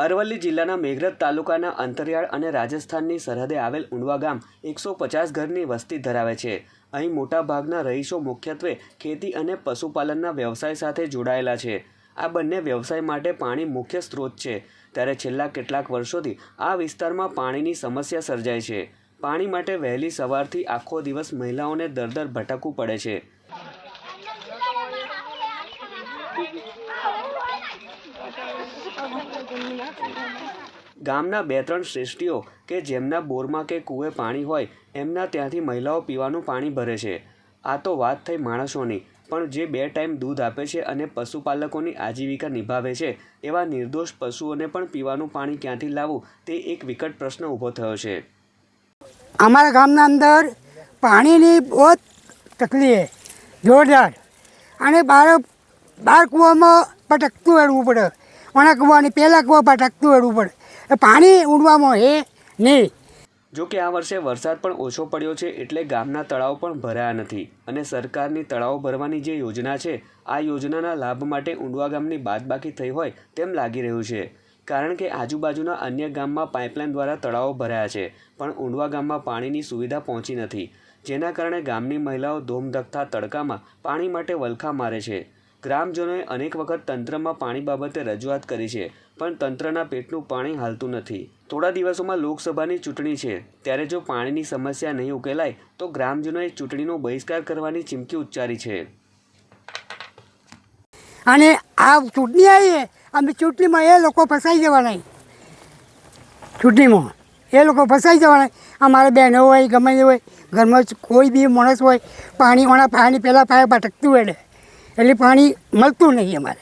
અરવલ્લી જિલ્લાના મેઘરજ તાલુકાના અંતરિયાળ અને રાજસ્થાનની સરહદે આવેલ ઉંડવા ગામ એકસો પચાસ ઘરની વસ્તી ધરાવે છે. અહીં મોટાભાગના રહીશો મુખ્યત્વે ખેતી અને પશુપાલનના વ્યવસાય સાથે જોડાયેલા છે. આ બંને વ્યવસાય માટે પાણી મુખ્ય સ્ત્રોત છે. ત્યારે છેલ્લા કેટલાક વર્ષોથી આ વિસ્તારમાં પાણીની સમસ્યા સર્જાય છે. પાણી માટે વહેલી સવારથી આખો દિવસ મહિલાઓને દર દર ભટકવું પડે છે. ગામના બે ત્રણ શ્રેષ્ઠીઓ કે જેમના બોરમાં કે કૂએ પાણી હોય, એમના ત્યાંથી મહિલાઓ પીવાનું પાણી ભરે છે. આ તો વાત થઈ માણસોની, પણ જે બે ટાઈમ દૂધ આપે છે અને પશુપાલકોની આજીવિકા નિભાવે છે, એવા નિર્દોષ પશુઓને પણ પીવાનું પાણી ક્યાંથી લાવવું, તે એક વિકટ પ્રશ્ન ઊભો થયો છે. અમારા ગામના અંદર પાણીની બહુ તકલીફ જોરદાર. અને બાર બાર કૂવામાં પટકતું રહેવું પડે. ઓના કૂવાની પહેલાં કૂવા પટકતું હેડવું પડે. પાણી ઉડવામાં હે નહીં. જો કે આ વર્ષે વરસાદ પણ ઓછો પડ્યો છે એટલે ગામના તળાવ પણ ભરાયા નથી અને સરકારની તળાવો ભરવાની જે યોજના છે, આ યોજનાના લાભ માટે ઊંડવા ગામની બાદબાકી થઈ હોય તેમ લાગી રહ્યું છે. કારણ કે આજુબાજુના અન્ય ગામમાં પાઇપલાઇન દ્વારા તળાવો ભરાયા છે, પણ ઊંડવા ગામમાં પાણીની સુવિધા પહોંચી નથી. જેના કારણે ગામની મહિલાઓ ધોમધખતા તડકામાં પાણી માટે વલખા મારે છે. ગ્રામજનોએ અનેક વખત તંત્રમાં પાણી બાબતે રજૂઆત કરી છે, પણ તંત્રના પેટનું પાણી હાલતું નથી. થોડા દિવસોમાં લોકસભાની ચૂંટણી છે. ત્યારે જો પાણીની સમસ્યા નહીં ઉકેલાય, તો ગ્રામજનોએ ચૂંટણીનો બહિષ્કાર કરવાની ચીમકી ઉચ્ચારી છે. અને આ ચૂંટણી આવીએ, અમે ચૂંટણીમાં એ લોકો ફસાઈ જવાના. ચૂંટણીમાં એ લોકો ફસાઈ જવાના. અમારે બહેનો હોય, ગમે હોય, ઘરમાં કોઈ બી માણસ હોય, પાણી, ઓણા પાણી પહેલાં પાયા ભટકતું હોય. એટલે પાણી મળતું નહીં અમારે.